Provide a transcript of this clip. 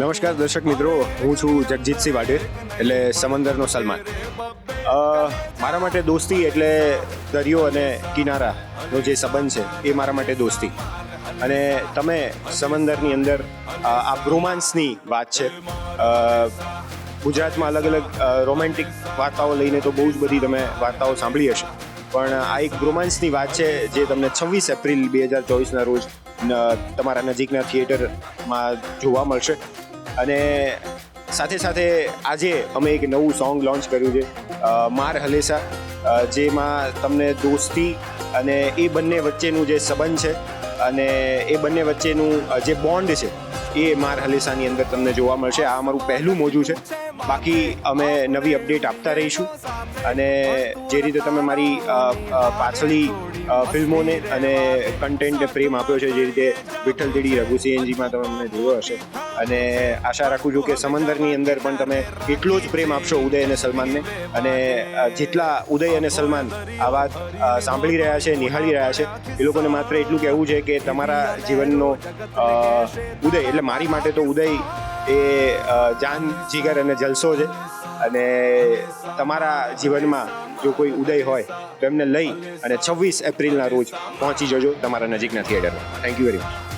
નમસ્કાર દર્શક મિત્રો, હું છું જગજીતસિંહ વાઢેર, એટલે સમંદરનો સલમાન. મારા માટે દોસ્તી એટલે દરિયો અને કિનારાનો જે સંબંધ છે, એ મારા માટે દોસ્તી. અને તમે સમંદરની અંદર આ રોમાન્સની વાત છે. ગુજરાતમાં અલગ અલગ રોમેન્ટિક વાર્તાઓ લઈને તો બહુ જ બધી તમે વાર્તાઓ સાંભળી હશે. પણ આ એક રોમાન્સની વાત છે, જે તમને છવ્વીસ એપ્રિલ બે હજાર ચોવીસના રોજ તમારા નજીકના થિયેટરમાં જોવા મળશે. અને સાથે સાથે આજે અમે એક નવું સોંગ લોન્ચ કર્યું છે માર હલેસા જેમાં તમને દોસ્તી અને એ બંને વચ્ચેનું જે સંબંધ છે અને એ બંને વચ્ચેનું જે બોન્ડ છે એ માર હલેસાની અંદર તમને જોવા મળશે. આ અમારું પહેલું મોજું છે. બાકી અમે નવી અપડેટ આપતા રહીશું અને જે રીતે તમે મારી પાછલી ફિલ્મોને અને કન્ટેન્ટને પ્રેમ આપ્યો છે, જે રીતે વિઠ્ઠલ દેડી રઘુ સીએનજીમાં તમે અમને જોયો હશે. અને આશા રાખું છું કે સમંદરની અંદર પણ તમે એટલો જ પ્રેમ આપશો ઉદય અને સલમાનને. અને જેટલા ઉદય અને સલમાન આ વાત સાંભળી રહ્યા છે, નિહાળી રહ્યા છે, એ લોકોને માત્ર એટલું કહેવું છે કે તમારા જીવનનો ઉદય, એટલે મારી માટે તો ઉદય એ જાન, જીગર અને જલસો છે. અને તમારા જીવનમાં જો કોઈ ઉદય હોય તો એમને લઈ અને છવ્વીસ એપ્રિલના રોજ પહોંચી જજો તમારા નજીકના થિયેટરમાં. Thank you very much